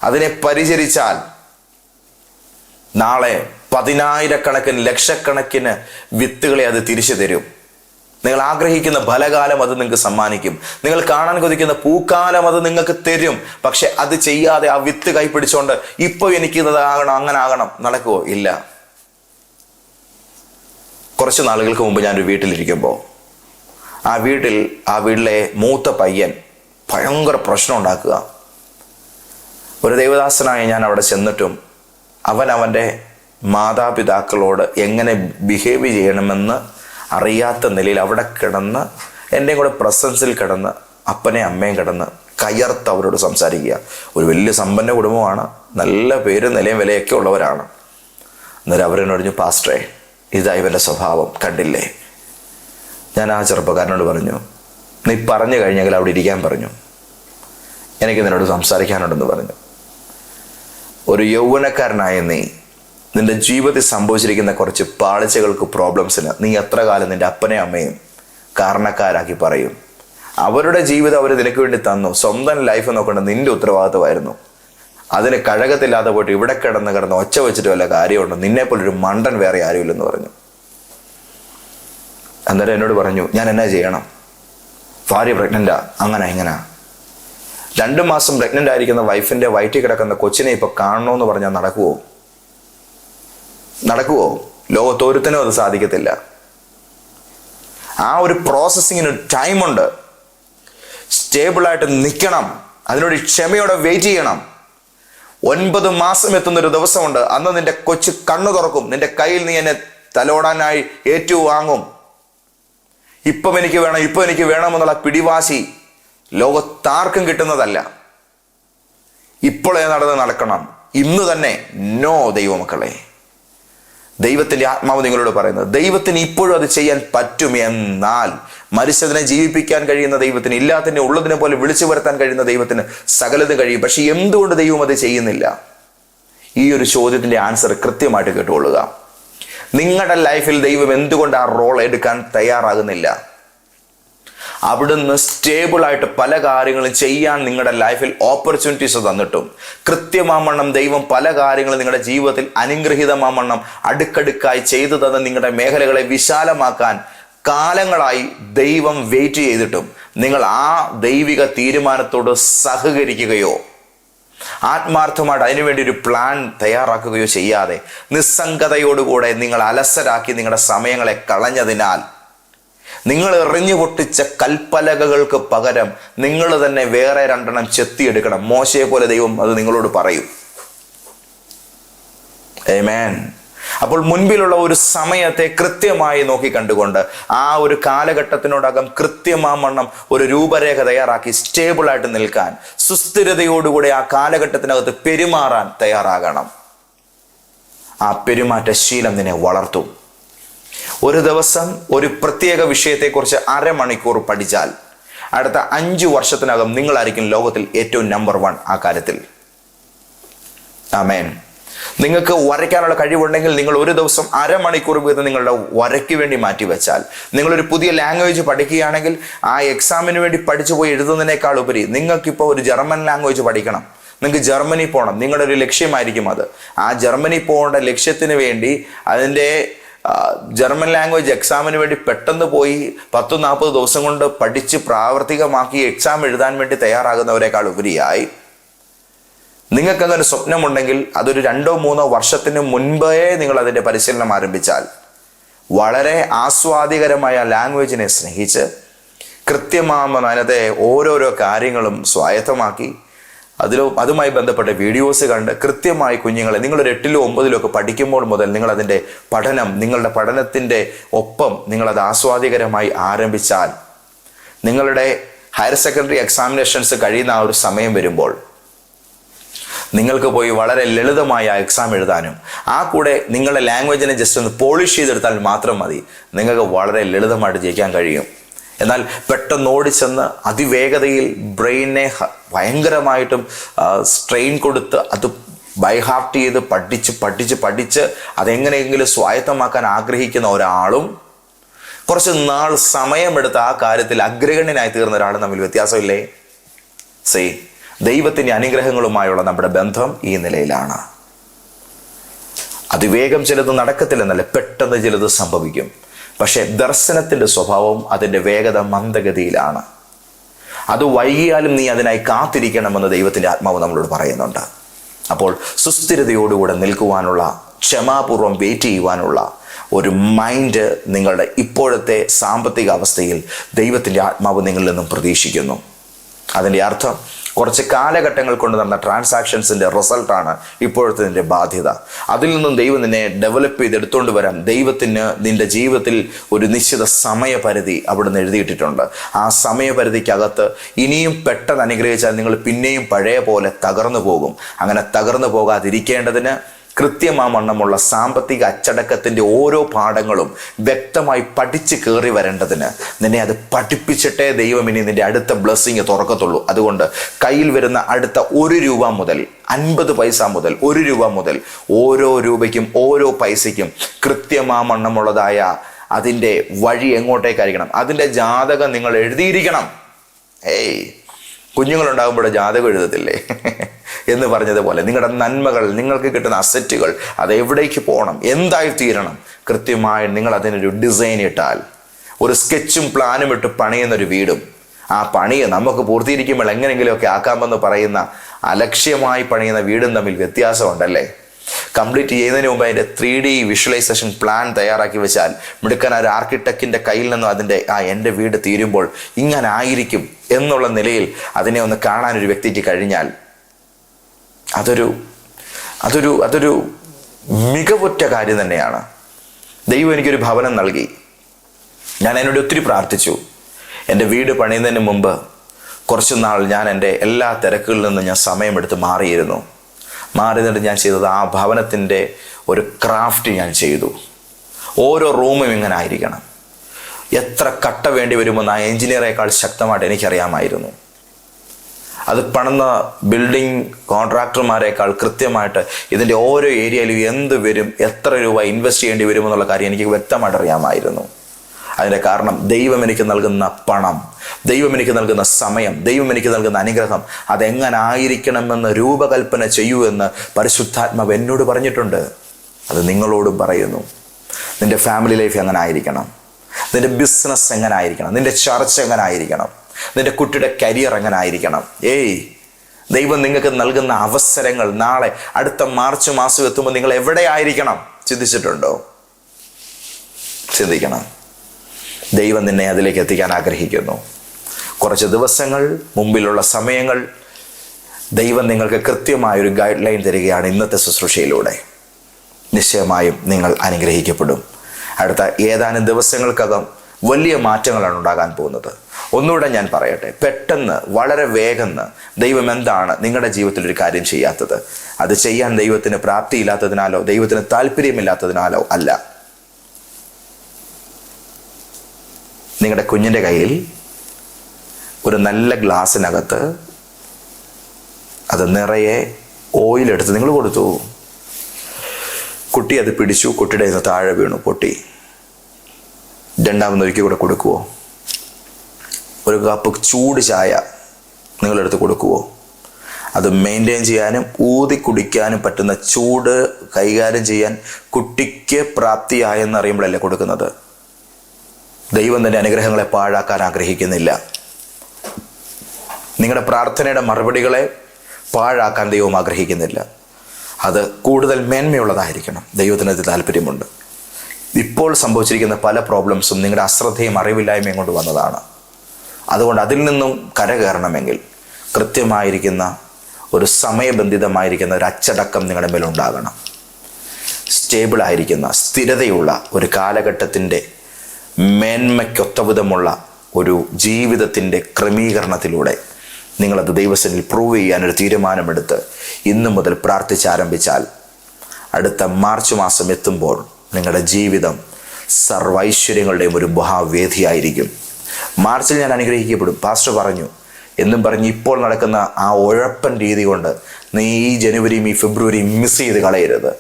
അതിനെ പരിചരിച്ചാൽ നാളെ പതിനായിരക്കണക്കിന് ലക്ഷക്കണക്കിന് വിത്തുകളെ അത് തിരിച്ചു തരും. നിങ്ങൾ ആഗ്രഹിക്കുന്ന ഫലകാലം അത് നിങ്ങൾക്ക് സമ്മാനിക്കും. നിങ്ങൾ കാണാൻ കൊതിക്കുന്ന പൂക്കാലം അത് നിങ്ങൾക്ക് തരും. പക്ഷെ അത് ചെയ്യാതെ ആ വിത്ത് കൈപ്പിടിച്ചോണ്ട് ഇപ്പൊ എനിക്ക് ഇതാകണം അങ്ങനെ ആകണം നടക്കുവോ? ഇല്ല. കുറച്ച് നാളുകൾക്ക് മുമ്പ് ഞാനൊരു വീട്ടിലിരിക്കുമ്പോൾ ആ വീട്ടിൽ ആ വീട്ടിലെ മൂത്ത പയ്യൻ ഭയങ്കര പ്രശ്നം ഉണ്ടാക്കുക. ഒരു ദേവദാസനായ ഞാൻ അവിടെ ചെന്നിട്ടും അവൻ അവന്റെ മാതാപിതാക്കളോട് എങ്ങനെ ബിഹേവ് ചെയ്യണമെന്ന് അറിയാത്ത നിലയിൽ അവിടെ കിടന്ന് എന്റെയും കൂടെ പ്രസൻസിൽ കിടന്ന് അപ്പനെ അമ്മയും കിടന്ന് കയർത്ത് അവരോട് സംസാരിക്കുക. ഒരു വലിയ സമ്പന്ന കുടുംബമാണ്. നല്ല പേരും നിലയും വിലയൊക്കെ ഉള്ളവരാണ്. അന്നേരം അവരെന്നോട് പറഞ്ഞു പാസ്റ്ററേ ഇതായി ഇവന്റെ സ്വഭാവം. കണ്ടില്ലേ? ഞാൻ ആ ചെറുപ്പക്കാരനോട് പറഞ്ഞു നീ പറഞ്ഞു കഴിഞ്ഞെങ്കിൽ അവിടെ ഇരിക്കാൻ പറഞ്ഞു. എനിക്ക് നിന്നോട് സംസാരിക്കാനുണ്ടെന്ന് പറഞ്ഞു. ഒരു യൗവനക്കാരനായ നീ നിന്റെ ജീവിതത്തിൽ സംഭവിച്ചിരിക്കുന്ന കുറച്ച് പാളിച്ചകൾക്ക് പ്രോബ്ലംസിന് നീ എത്ര കാലം നിന്റെ അപ്പനെയും അമ്മയും കാരണക്കാരാക്കി പറയും. അവരുടെ ജീവിതം അവർ നിനക്ക് വേണ്ടി തന്നു. സ്വന്തം ലൈഫ് നോക്കേണ്ട നിന്റെ ഉത്തരവാദിത്തമായിരുന്നു. അതിന് കഴകത്തില്ലാതെ പോയിട്ട് ഇവിടെ കിടന്ന് കിടന്ന് ഒച്ച വെച്ചിട്ട് വല്ല കാര്യമുണ്ടോ? നിന്നെ പോലൊരു മണ്ടൻ വേറെ ആരുമില്ലെന്ന് പറഞ്ഞു. അന്നേരം എന്നോട് പറഞ്ഞു ഞാൻ എന്നാ ചെയ്യണം? ഭാര്യ പ്രഗ്നന്റാ അങ്ങനെ ഇങ്ങനെ. രണ്ട് മാസം പ്രഗ്നന്റ് ആയിരിക്കുന്ന വൈഫിന്റെ വയറ്റിൽ കിടക്കുന്ന കൊച്ചിനെ ഇപ്പൊ കാണണമെന്ന് പറഞ്ഞാൽ നടക്കുവോ? നടക്കുവോ? ലോകത്തോരുത്തനും അത് സാധിക്കത്തില്ല. ആ ഒരു പ്രോസസ്സിങ്ങിന് ടൈമുണ്ട് സ്റ്റേബിളായിട്ട് നിൽക്കണം അതിനോട് ക്ഷമയോടെ വെയിറ്റ് ചെയ്യണം. ഒൻപത് മാസം എത്തുന്ന ഒരു ദിവസമുണ്ട്. അന്ന് നിന്റെ കൊച്ചു കണ്ണു തുറക്കും. നിന്റെ കയ്യിൽ നീ എന്നെ തലോടാനായി ഏറ്റു വാങ്ങും ഇപ്പം എനിക്ക് വേണം ഇപ്പം എനിക്ക് വേണമെന്നുള്ള പിടിവാശി ലോകത്താർക്കും കിട്ടുന്നതല്ല. ഇപ്പോഴേ നടന്ന് നടക്കണം. ഇന്ന് തന്നെ നോ ദൈവമക്കളെ. ദൈവത്തിന്റെ ആത്മാവ് നിങ്ങളോട് പറയുന്നത്. ദൈവത്തിന് ഇപ്പോഴും അത് ചെയ്യാൻ പറ്റും എന്നാൽ മരിച്ചതിനെ ജീവിപ്പിക്കാൻ കഴിയുന്ന ദൈവത്തിന് ഇല്ലാത്തതിനെ ഉള്ളതിനെ പോലെ വിളിച്ചു വരുത്താൻ കഴിയുന്ന ദൈവത്തിന് സകലതും കഴിയും. പക്ഷെ എന്തുകൊണ്ട് ദൈവം അത് ചെയ്യുന്നില്ല? ഈ ഒരു ചോദ്യത്തിന്റെ ആൻസർ കൃത്യമായിട്ട് കേട്ടുകൊള്ളുക. നിങ്ങളുടെ ലൈഫിൽ ദൈവം എന്തുകൊണ്ട് ആ റോൾ എടുക്കാൻ തയ്യാറാകുന്നില്ല? അവിടുന്ന് സ്റ്റേബിളായിട്ട് പല കാര്യങ്ങളും ചെയ്യാൻ നിങ്ങളുടെ ലൈഫിൽ ഓപ്പർച്യൂണിറ്റീസ് തന്നിട്ടും. കൃത്യമാമണ്ണം ദൈവം പല കാര്യങ്ങളും നിങ്ങളുടെ ജീവിതത്തിൽ അനുഗ്രഹീതമാമണ്ണം അടുക്കടുക്കായി ചെയ്തു തന്ന നിങ്ങളുടെ മേഖലകളെ വിശാലമാക്കാൻ കാലങ്ങളായി ദൈവം വെയിറ്റ് ചെയ്തിട്ടും നിങ്ങൾ ആ ദൈവിക തീരുമാനത്തോട് സഹകരിക്കുകയോ ആത്മാർത്ഥമായിട്ട് അതിനുവേണ്ടി ഒരു പ്ലാൻ തയ്യാറാക്കുകയോ ചെയ്യാതെ നിസ്സംഗതയോടുകൂടെ നിങ്ങൾ അലസരാക്കി നിങ്ങളുടെ സമയങ്ങളെ കളഞ്ഞതിനാൽ നിങ്ങൾ എറിഞ്ഞു പൊട്ടിച്ച കൽപ്പലകകൾക്ക് പകരം നിങ്ങൾ തന്നെ വേറെ രണ്ടെണ്ണം ചെത്തിയെടുക്കണം. മോശയെ പോലെ ദൈവം അത് നിങ്ങളോട് പറയും. ഏമേൻ അപ്പോൾ മുൻപിലുള്ള ഒരു സമയത്തെ കൃത്യമായി നോക്കി കണ്ടുകൊണ്ട് ആ ഒരു കാലഘട്ടത്തിനോടകം കൃത്യമാമണ്ണം ഒരു രൂപരേഖ തയ്യാറാക്കി സ്റ്റേബിളായിട്ട് നിൽക്കാൻ സുസ്ഥിരതയോടുകൂടി ആ കാലഘട്ടത്തിനകത്ത് പെരുമാറാൻ തയ്യാറാകണം. ആ പെരുമാറ്റ ശീലം നിന്നെ വളർത്തും. ഒരു ദിവസം ഒരു പ്രത്യേക വിഷയത്തെക്കുറിച്ച് അരമണിക്കൂർ പഠിച്ചാൽ അടുത്ത അഞ്ച് വർഷത്തിനകം നിങ്ങളായിരിക്കും ലോകത്തിൽ ഏറ്റവും നമ്പർ വൺ ആ കാര്യത്തിൽ. ആമേൻ നിങ്ങൾക്ക് വരയ്ക്കാനുള്ള കഴിവുണ്ടെങ്കിൽ നിങ്ങൾ ഒരു ദിവസം അരമണിക്കൂർ വീതം നിങ്ങളുടെ വരയ്ക്ക് വേണ്ടി മാറ്റി മാറ്റിവെച്ചാൽ നിങ്ങളൊരു പുതിയ ലാംഗ്വേജ് പഠിക്കുകയാണെങ്കിൽ ആ എക്സാമിന് വേണ്ടി പഠിച്ചു പോയി എഴുതുന്നതിനേക്കാൾ ഉപരി നിങ്ങൾക്കിപ്പോൾ ഒരു ജർമ്മൻ ലാംഗ്വേജ് പഠിക്കണം. നിങ്ങൾക്ക് ജർമ്മനി പോകണം നിങ്ങളുടെ ഒരു ലക്ഷ്യമായിരിക്കും അത്. ആ ജർമ്മനി പോകേണ്ട ലക്ഷ്യത്തിന് വേണ്ടി അതിന്റെ ജർമ്മൻ ലാംഗ്വേജ് എക്സാമിന് വേണ്ടി പെട്ടെന്ന് പോയി പത്ത് നാൽപ്പത് ദിവസം കൊണ്ട് പഠിച്ച് പ്രാവർത്തികമാക്കി എക്സാം എഴുതാൻ വേണ്ടി തയ്യാറാകുന്നവരെക്കാൾ ഉപരിയായി. സ്വപ്നം സ്വപ്നമുണ്ടെങ്കിൽ അതൊരു രണ്ടോ മൂന്നോ വർഷത്തിന് മുൻപേ നിങ്ങൾ അതിന്റെ പരിശീലനം ആരംഭിച്ചാൽ വളരെ ആസ്വാദികരമായ ലാംഗ്വേജിനെ സ്നേഹിച്ച് കൃത്യമാകുമ്പോൾ അതിനകത്തെ ഓരോരോ കാര്യങ്ങളും സ്വായത്തമാക്കി അതിലും അതുമായി ബന്ധപ്പെട്ട വീഡിയോസ് കണ്ട് കൃത്യമായി കുഞ്ഞുങ്ങളെ നിങ്ങളൊരു എട്ടിലോ ഒമ്പതിലോ ഒക്കെ പഠിക്കുമ്പോൾ മുതൽ നിങ്ങൾ അതിന്റെ പഠനം നിങ്ങളുടെ പഠനത്തിന്റെ ഒപ്പം നിങ്ങളത് ആസ്വാദികരമായി ആരംഭിച്ചാൽ നിങ്ങളുടെ ഹയർ സെക്കൻഡറി എക്സാമിനേഷൻസ് കഴിയുന്ന ആ ഒരു സമയം വരുമ്പോൾ നിങ്ങൾക്ക് പോയി വളരെ ലളിതമായ എക്സാം എഴുതാനും ആ കൂടെ നിങ്ങളുടെ ലാംഗ്വേജിനെ ജസ്റ്റ് ഒന്ന് പോളിഷ് ചെയ്തെടുത്താൽ മാത്രം മതി. നിങ്ങൾക്ക് വളരെ ലളിതമായിട്ട് ജയിക്കാൻ കഴിയും. എന്നാൽ പെട്ടെന്ന് ഓടിച്ചെന്ന് അതിവേഗതയിൽ ബ്രെയിനെ ഭയങ്കരമായിട്ടും സ്ട്രെയിൻ കൊടുത്ത് അത് ബൈഹാർട്ട് ചെയ്ത് പഠിച്ച് പഠിച്ച് പഠിച്ച് അതെങ്ങനെയെങ്കിലും സ്വായത്തമാക്കാൻ ആഗ്രഹിക്കുന്ന ഒരാളും കുറച്ച് നാൾ സമയമെടുത്ത് ആ കാര്യത്തിൽ അഗ്രഗണ്യനായി തീർന്ന ഒരാളും തമ്മിൽ വ്യത്യാസമില്ലേ? സേ ദൈവത്തിന്റെ അനുഗ്രഹങ്ങളുമായുള്ള നമ്മുടെ ബന്ധം ഈ നിലയിലാണ്. അതിവേഗം ചിലത് നടക്കത്തില്ലെന്നല്ല പെട്ടെന്ന് ചിലത് സംഭവിക്കും. പക്ഷേ ദർശനത്തിന്റെ സ്വഭാവം അതിന്റെ വേഗത മന്ദഗതിയിലാണ്. അത് വൈകിയാലും നീ അതിനായി കാത്തിരിക്കണമെന്ന് ദൈവത്തിന്റെ ആത്മാവ് നമ്മളോട് പറയുന്നുണ്ട്. അപ്പോൾ സുസ്ഥിരതയോടുകൂടെ നിൽക്കുവാനുള്ള ക്ഷമാപൂർവം വെയിറ്റ് ചെയ്യുവാനുള്ള ഒരു മൈൻഡ് നിങ്ങളുടെ ഇപ്പോഴത്തെ സാമ്പത്തിക അവസ്ഥയിൽ ദൈവത്തിന്റെ ആത്മാവ് നിങ്ങളിൽ നിന്നും പ്രതീക്ഷിക്കുന്നു. അതിന്റെ അർത്ഥം കുറച്ച് കാലഘട്ടങ്ങൾ കൊണ്ട് നടന്ന ട്രാൻസാക്ഷൻസിന്റെ റിസൾട്ടാണ് ഇപ്പോഴത്തെ നിന്റെ ബാധ്യത. അതിൽ നിന്നും ദൈവം നിന്നെ ഡെവലപ്പ് ചെയ്ത് എടുത്തുകൊണ്ട് വരാൻ ദൈവത്തിന് നിന്റെ ജീവിതത്തിൽ ഒരു നിശ്ചിത സമയപരിധി അവിടുന്ന് എഴുതിയിട്ടിട്ടുണ്ട്. ആ സമയപരിധിക്കകത്ത് ഇനിയും പെട്ടെന്ന് അനുഗ്രഹിച്ചാൽ നിങ്ങൾ പിന്നെയും പഴയ പോലെ തകർന്നു പോകും. അങ്ങനെ തകർന്നു പോകാതിരിക്കേണ്ടതിന് കൃത്യമാമണ്ണമുള്ള സാമ്പത്തിക അച്ചടക്കത്തിന്റെ ഓരോ പാഠങ്ങളും വ്യക്തമായി പഠിച്ച് കയറി വരേണ്ടതിന് നിന്നെ അത് പഠിപ്പിച്ചിട്ടേ ദൈവം ഇനി നിന്റെ അടുത്ത ബ്ലെസ്സിങ് തുറക്കത്തുള്ളൂ. അതുകൊണ്ട് കയ്യിൽ വരുന്ന അടുത്ത ഒരു രൂപ മുതൽ അൻപത് പൈസ മുതൽ ഒരു രൂപ മുതൽ ഓരോ രൂപയ്ക്കും ഓരോ പൈസയ്ക്കും കൃത്യമാമണ്ണമുള്ളതായ അതിന്റെ വഴി എങ്ങോട്ടേക്കായിരിക്കണം? അതിന്റെ ജാതകം നിങ്ങൾ എഴുതിയിരിക്കണം. ഏയ് കുഞ്ഞുങ്ങളുണ്ടാകുമ്പോൾ ജാതകം എഴുതത്തില്ലേ? എന്ന് പറഞ്ഞതുപോലെ നിങ്ങളുടെ നന്മകൾ നിങ്ങൾക്ക് കിട്ടുന്ന അസറ്റുകൾ അത് എവിടേക്ക് പോകണം? എന്തായി തീരണം കൃത്യമായി നിങ്ങൾ അതിനൊരു ഡിസൈൻ ഇട്ടാൽ ഒരു സ്കെച്ചും പ്ലാനും ഇട്ട് പണിയുന്ന ഒരു വീടും. ആ പണി നമുക്ക് പൂർത്തീകരിക്കുമ്പോൾ എങ്ങനെയെങ്കിലുമൊക്കെ ആക്കാമെന്ന് പറയുന്ന അലക്ഷ്യമായി പണിയുന്ന വീടും തമ്മിൽ വ്യത്യാസമുണ്ടല്ലേ? കംപ്ലീറ്റ് ചെയ്യുന്നതിന് മുമ്പ് അതിന്റെ ത്രീ ഡി വിഷ്വലൈസേഷൻ പ്ലാൻ തയ്യാറാക്കി വെച്ചാൽ മിടുക്കൻ ഒരു ആർക്കിടെക്റ്റിന്റെ കയ്യിൽ നിന്നും അതിന്റെ ആ എന്റെ വീട് തീരുമ്പോൾ ഇങ്ങനെ ആയിരിക്കും എന്നുള്ള നിലയിൽ അതിനെ ഒന്ന് കാണാൻ ഒരു വ്യക്തിക്ക് കഴിഞ്ഞാൽ അതൊരു അതൊരു അതൊരു മികവുറ്റ കാര്യം തന്നെയാണ്. ദൈവം എനിക്കൊരു ഭവനം നൽകി. ഞാൻ എന്നോട് ഒത്തിരി പ്രാർത്ഥിച്ചു. എന്റെ വീട് പണിയുന്നതിന് മുമ്പ് കുറച്ച് നാൾ ഞാൻ എന്റെ എല്ലാ തിരക്കുകളിൽ നിന്നും ഞാൻ സമയമെടുത്ത് മാറിയിരുന്നു. മാറി നിന്നിട്ട് ഞാൻ ചെയ്തത് ആ ഭവനത്തിന്റെ ഒരു ക്രാഫ്റ്റ് ഞാൻ ചെയ്തു. ഓരോ റൂമും ഇങ്ങനെ ആയിരിക്കണം. എത്ര കട്ട വേണ്ടി വരുമെന്ന് ആ എഞ്ചിനീയറേക്കാൾ ശക്തമായിട്ട് എനിക്കറിയാമായിരുന്നു. അത് പണിന്ന ബിൽഡിംഗ് കോൺട്രാക്ടർമാരെക്കാൾ കൃത്യമായിട്ട് ഇതിന്റെ ഓരോ ഏരിയയിലും എന്ത് വരും എത്ര രൂപ ഇൻവെസ്റ്റ് ചെയ്യേണ്ടി വരും എന്നുള്ള കാര്യം എനിക്ക് വ്യക്തമായിട്ട് അറിയാമായിരുന്നു. അതിന്റെ കാരണം ദൈവം എനിക്ക് നൽകുന്ന പണം ദൈവം എനിക്ക് നൽകുന്ന സമയം ദൈവം എനിക്ക് നൽകുന്ന അനുഗ്രഹം അതെങ്ങനായിരിക്കണമെന്ന് രൂപകൽപ്പന ചെയ്യൂ എന്ന് പരിശുദ്ധാത്മാവ് എന്നോട് പറഞ്ഞിട്ടുണ്ട്. അത് നിങ്ങളോടും പറയുന്നു. നിന്റെ ഫാമിലി ലൈഫ് എങ്ങനെ ആയിരിക്കണം നിന്റെ ബിസിനസ് എങ്ങനെ ആയിരിക്കണം നിന്റെ ചർച്ച എങ്ങനെ ആയിരിക്കണം നിന്റെ കുട്ടിയുടെ കരിയർ എങ്ങനെ ആയിരിക്കണം ഏയ് ദൈവം നിങ്ങൾക്ക് നൽകുന്ന അവസരങ്ങൾ നാളെ അടുത്ത മാർച്ച് മാസം എത്തുമ്പോൾ നിങ്ങൾ എവിടെ ആയിരിക്കണം ചിന്തിച്ചിട്ടുണ്ടോ? ചിന്തിക്കണം. ദൈവം നിന്നെ അതിലേക്ക് എത്തിക്കാൻ ആഗ്രഹിക്കുന്നു. കുറച്ച് ദിവസങ്ങൾ മുമ്പിലുള്ള സമയങ്ങൾ ദൈവം നിങ്ങൾക്ക് കൃത്യമായൊരു ഗൈഡ് ലൈൻ തരികയാണ് ഇന്നത്തെ ശുശ്രൂഷയിലൂടെ. നിശ്ചയമായും നിങ്ങൾ അനുഗ്രഹിക്കപ്പെടും. അടുത്ത ഏതാനും ദിവസങ്ങൾക്കകം വലിയ മാറ്റങ്ങളാണ് ഉണ്ടാകാൻ പോകുന്നത്. ഒന്നുകൂടെ ഞാൻ പറയട്ടെ. പെട്ടെന്ന് വളരെ വേഗം ദൈവം എന്താണ് നിങ്ങളുടെ ജീവിതത്തിൽ ഒരു കാര്യം ചെയ്യാത്തത്? അത് ചെയ്യാൻ ദൈവത്തിന് പ്രാപ്തിയില്ലാത്തതിനാലോ ദൈവത്തിന് താല്പര്യമില്ലാത്തതിനാലോ അല്ല. നിങ്ങളുടെ കുഞ്ഞിന്റെ കയ്യിൽ ഒരു നല്ല ഗ്ലാസ്സിനകത്ത് അത് നിറയെ ഓയിൽ ഓയിലെടുത്ത് നിങ്ങൾ കൊടുത്തു. കുട്ടി അത് പിടിച്ചു കുട്ടിയുടെ താഴെ വീണു പൊട്ടി. രണ്ടാമതൊരിക്കൽ കൂടെ കൊടുക്കുവോ? ഒരു കപ്പ് ചൂട് ചായ നിങ്ങളെടുത്ത് കൊടുക്കുവോ? അത് മെയിന്റെയിൻ ചെയ്യാനും ഊതി കുടിക്കാനും പറ്റുന്ന ചൂട് കൈകാര്യം ചെയ്യാൻ കുട്ടിക്ക് പ്രാപ്തിയായെന്ന് അറിയുമ്പോഴല്ലേ കൊടുക്കുന്നത്? ദൈവം തന്നെ അനുഗ്രഹങ്ങളെ പാഴാക്കാൻ ആഗ്രഹിക്കുന്നില്ല. നിങ്ങളുടെ പ്രാർത്ഥനയുടെ മറുപടികളെ പാഴാക്കാൻ ദൈവം ആഗ്രഹിക്കുന്നില്ല. അത് കൂടുതൽ മേന്മയുള്ളതായിരിക്കണം. ദൈവത്തിന് അത് താല്പര്യമുണ്ട്. ഇപ്പോൾ സംഭവിച്ചിരിക്കുന്ന പല പ്രോബ്ലംസും നിങ്ങളുടെ അശ്രദ്ധയും അറിവില്ലായ്മയും കൊണ്ട് വന്നതാണ്. അതുകൊണ്ട് അതിൽ നിന്നും കരകയറണമെങ്കിൽ കൃത്യമായിരിക്കുന്ന ഒരു സമയബന്ധിതമായിരിക്കുന്ന ഒരു അച്ചടക്കം നിങ്ങളുടെ മേലുണ്ടാകണം സ്റ്റേബിളായിരിക്കുന്ന സ്ഥിരതയുള്ള ഒരു കാലഘട്ടത്തിന്റെ മേന്മയ്ക്കൊത്തവിധമുള്ള ഒരു ജീവിതത്തിന്റെ ക്രമീകരണത്തിലൂടെ നിങ്ങളത് ദൈവസനിൽ പ്രൂവ് ചെയ്യാനൊരു തീരുമാനമെടുത്ത് ഇന്നു മുതൽ പ്രാർത്ഥിച്ചാരംഭിച്ചാൽ അടുത്ത മാർച്ച് മാസം എത്തുമ്പോൾ നിങ്ങളുടെ ജീവിതം സർവൈശ്വര്യങ്ങളുടെയും ഒരു മഹാവേദിയായിരിക്കും. മാർച്ചിൽ ഞാൻ അനുഗ്രഹിക്കപ്പെടും. പാസ്റ്റർ പറഞ്ഞു എന്നും പറഞ്ഞ് ഇപ്പോൾ നടക്കുന്ന ആ ഉഴപ്പൻ രീതി കൊണ്ട് നീ ഈ ജനുവരിയും ഈ ഫെബ്രുവരിയും മിസ് ചെയ്ത് കളയരുത്.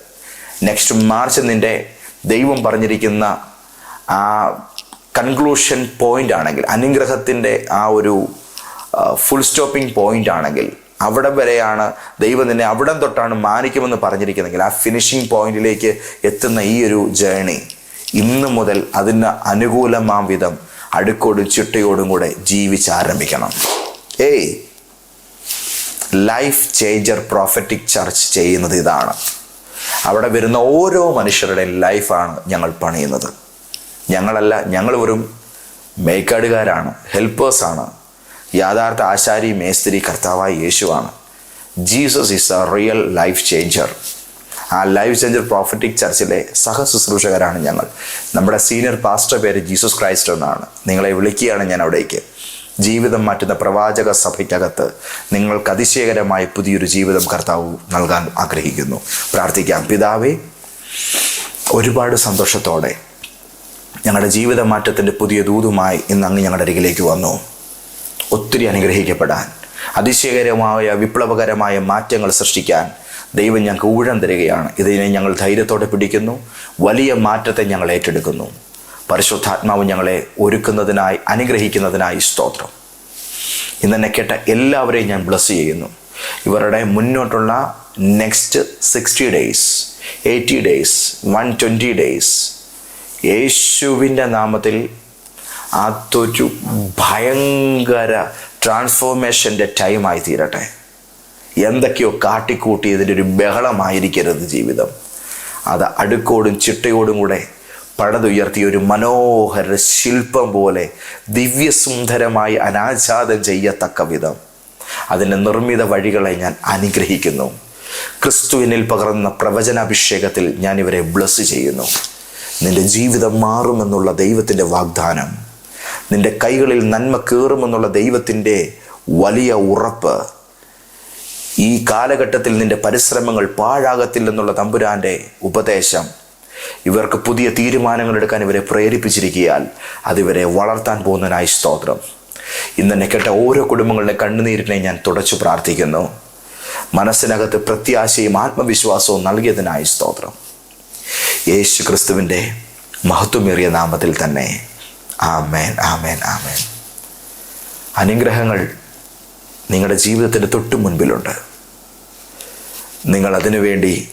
നെക്സ്റ്റ് മാർച്ച് നിന്റെ ദൈവം പറഞ്ഞിരിക്കുന്ന ആ കൺക്ലൂഷൻ പോയിന്റ് ആണെങ്കിൽ അനുഗ്രഹത്തിന്റെ ആ ഒരു ഫുൾ സ്റ്റോപ്പിംഗ് പോയിന്റ് ആണെങ്കിൽ അവിടെ വരെയാണ് ദൈവം നിന്നെ അവിടെ തൊട്ടാണ് മാനിക്കുമെന്ന് പറഞ്ഞിരിക്കുന്നെങ്കിൽ ആ ഫിനിഷിംഗ് പോയിന്റിലേക്ക് എത്തുന്ന ഈ ഒരു ജേണി ഇന്ന് മുതൽ അതിന് അനുകൂലമാം വിധം അടുക്കോടും ചിട്ടയോടും കൂടെ ജീവിച്ച് ആരംഭിക്കണം. ഏയ് ലൈഫ് ചേഞ്ചർ പ്രോഫറ്റിക് ചർച്ച് ചെയ്യുന്നത് ഇതാണ്. അവിടെ വരുന്ന ഓരോ മനുഷ്യരുടെയും ലൈഫാണ് ഞങ്ങൾ പണിയുന്നത്. ഞങ്ങളല്ല ഞങ്ങൾ വെറും മേക്കാടുകാരാണ് ഹെൽപ്പേഴ്സാണ് യാഥാർത്ഥ ആശാരി മേസ്തിരി കർത്താവായ യേശുവാണ്. Jesus is a real life changer ആ ലൈഫ് ചേഞ്ചർ പ്രോഫറ്റിക് ചർച്ചിലെ സഹശുശ്രൂഷകരാണ് ഞങ്ങൾ. നമ്മുടെ സീനിയർ പാസ്റ്റർ പേര് ജീസസ് ക്രൈസ്റ്റ് എന്നാണ്. നിങ്ങളെ വിളിക്കുകയാണ് ഞാൻ അവിടേക്ക്. ജീവിതം മാറ്റുന്ന പ്രവാചക സഭയ്ക്കകത്ത് നിങ്ങൾക്ക് അതിശയകരമായ പുതിയൊരു ജീവിതം കർത്താവ് നൽകാൻ ആഗ്രഹിക്കുന്നു. പ്രാർത്ഥിക്കാം. പിതാവേ ഒരുപാട് സന്തോഷത്തോടെ ഞങ്ങളുടെ ജീവിത മാറ്റത്തിന്റെ പുതിയ ദൂതുമായി ഇന്ന് അങ്ങ് ഞങ്ങളുടെ അരികിലേക്ക് വന്നു. ഒത്തിരി അനുഗ്രഹിക്കപ്പെടാൻ അതിശയകരമായ വിപ്ലവകരമായ മാറ്റങ്ങൾ സൃഷ്ടിക്കാൻ ദൈവം ഞങ്ങൾക്ക് ഊഴം തരികയാണ്. ഇതിനെ ഞങ്ങൾ ധൈര്യത്തോടെ പിടിക്കുന്നു. വലിയ മാറ്റത്തെ ഞങ്ങൾ ഏറ്റെടുക്കുന്നു. പരിശുദ്ധാത്മാവ് ഞങ്ങളെ ഒരുക്കുന്നതിനായി അനുഗ്രഹിക്കുന്നതിനായി സ്തോത്രം. ഇന്നെന്നെ കേട്ട എല്ലാവരെയും ഞാൻ ബ്ലസ് ചെയ്യുന്നു. ഇവരുടെ മുന്നോട്ടുള്ള next sixty days eighty days one twenty days യേശുവിന്റെ നാമത്തിൽ അതൊരു ഭയങ്കര ട്രാൻസ്ഫോർമേഷന്റെ ടൈമായി തീരട്ടെ എന്തൊക്കെയോ കാട്ടിക്കൂട്ടി ഇതിന്റെ ഒരു ബഹളമായിരിക്കരുത് ജീവിതം. അത് അടുക്കോടും ചിട്ടയോടും കൂടെ പടതുയർത്തിയ ഒരു മനോഹര ശില്പം പോലെ ദിവ്യസുന്ദരമായി അനാച്ഛാദം ചെയ്യത്തക്ക വിധം. അതിന്റെ നിർമ്മിത വഴികളെ ഞാൻ അനുഗ്രഹിക്കുന്നു. ക്രിസ്തുവിനിൽ പകർന്ന പ്രവചനാഭിഷേകത്തിൽ ഞാൻ ഇവരെ ബ്ലസ് ചെയ്യുന്നു. നിന്റെ ജീവിതം മാറുമെന്നുള്ള ദൈവത്തിന്റെ വാഗ്ദാനം. നിന്റെ കൈകളിൽ നന്മ കയറുമെന്നുള്ള ദൈവത്തിന്റെ വലിയ ഉറപ്പ് ഈ കാലഘട്ടത്തിൽ നിന്റെ പരിശ്രമങ്ങൾ പാഴാകത്തില്ലെന്നുള്ള തമ്പുരാന്റെ ഉപദേശം. ഇവർക്ക് പുതിയ തീരുമാനങ്ങൾ എടുക്കാൻ ഇവരെ പ്രേരിപ്പിച്ചിരിക്കിയാൽ അതിവരെ വളർത്താൻ പോകുന്നതിനായി സ്തോത്രം. ഇന്നെന്നെ കേട്ട ഓരോ കുടുംബങ്ങളുടെ കണ്ണുനീരിനെ ഞാൻ തുടച്ചു പ്രാർത്ഥിക്കുന്നു. മനസ്സിനകത്ത് പ്രത്യാശയും ആത്മവിശ്വാസവും നൽകിയതിനായി സ്തോത്രം. യേശു ക്രിസ്തുവിന്റെ മഹത്വമേറിയ നാമത്തിൽ തന്നെ. ആമേൻ ആമേൻ ആമേൻ. അനുഗ്രഹങ്ങൾ നിങ്ങളുടെ ജീവിതത്തിന്റെ തൊട്ടു മുൻപിലുണ്ട്. നിങ്ങൾ അതിനു വേണ്ടി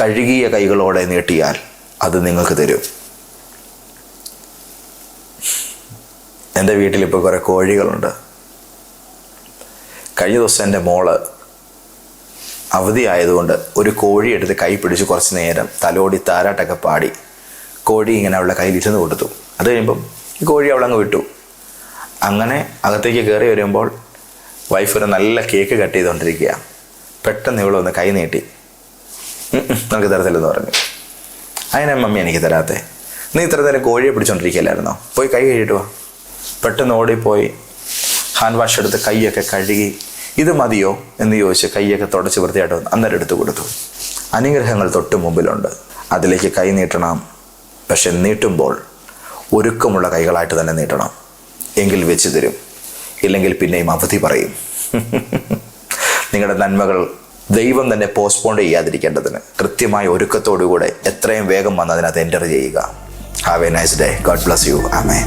കഴുകിയ കൈകളോടെ നീട്ടിയാൽ അത് നിങ്ങൾക്ക് തരും. എന്റെ വീട്ടിലിപ്പോൾ കുറേ കോഴികളുണ്ട്. കഴിഞ്ഞ ദിവസം എന്റെ മോൾ അവധിയായതുകൊണ്ട് ഒരു കോഴി എടുത്ത് കൈ പിടിച്ച് കുറച്ച് നേരം തലോടി താരാട്ടൊക്കെ പാടി കോഴി ഇങ്ങനെ അവളുടെ കയ്യിൽ ഇരുന്ന് കൊടുത്തു. അത് കഴിയുമ്പം ഈ കോഴി അവളങ്ങ് വിട്ടു. അങ്ങനെ അകത്തേക്ക് കയറി വരുമ്പോൾ വൈഫ് ഒരു നല്ല കേക്ക് കട്ട് ചെയ്തുകൊണ്ടിരിക്കുക. പെട്ടെന്ന് ഒന്ന് കൈ നീട്ടി. "ഉം ഉം, നമുക്ക് തരത്തില്ലെന്ന് പറഞ്ഞു. അതിനെ മമ്മി എനിക്ക് തരാത്തേ. നീ ഇത്ര നേരം കോഴിയെ പിടിച്ചോണ്ടിരിക്കുകയല്ലായിരുന്നോ പോയി കൈ കഴുകിട്ട് വാ. പെട്ടെന്ന് ഓടിപ്പോയി. ഹാൻഡ് വാഷ് എടുത്ത് കൈയൊക്കെ കഴുകി. ഇത് മതിയോ? എന്ന് ചോദിച്ച് കൈയൊക്കെ തുടച്ച് വൃത്തിയായിട്ട് വന്നു അന്നേരം എടുത്തു കൊടുത്തു. അനുഗ്രഹങ്ങൾ തൊട്ട് മുമ്പിലുണ്ട്. അതിലേക്ക് കൈ നീട്ടണം. പക്ഷെ നീട്ടുമ്പോൾ ഒരുക്കമുള്ള കൈകളായിട്ട് തന്നെ നീട്ടണം. എങ്കിൽ വെച്ച് തരും. ഇല്ലെങ്കിൽ പിന്നെയും അവധി പറയും. നിങ്ങളുടെ നന്മകൾ ദൈവം തന്നെ പോസ്റ്റ്പോണ്ട് ചെയ്യാതിരിക്കേണ്ടതിന് കൃത്യമായ ഒരുക്കത്തോടുകൂടെ എത്രയും വേഗം വന്നതിനകത്ത് എന്റർ ചെയ്യുക. Have a nice day God bless you ആമേ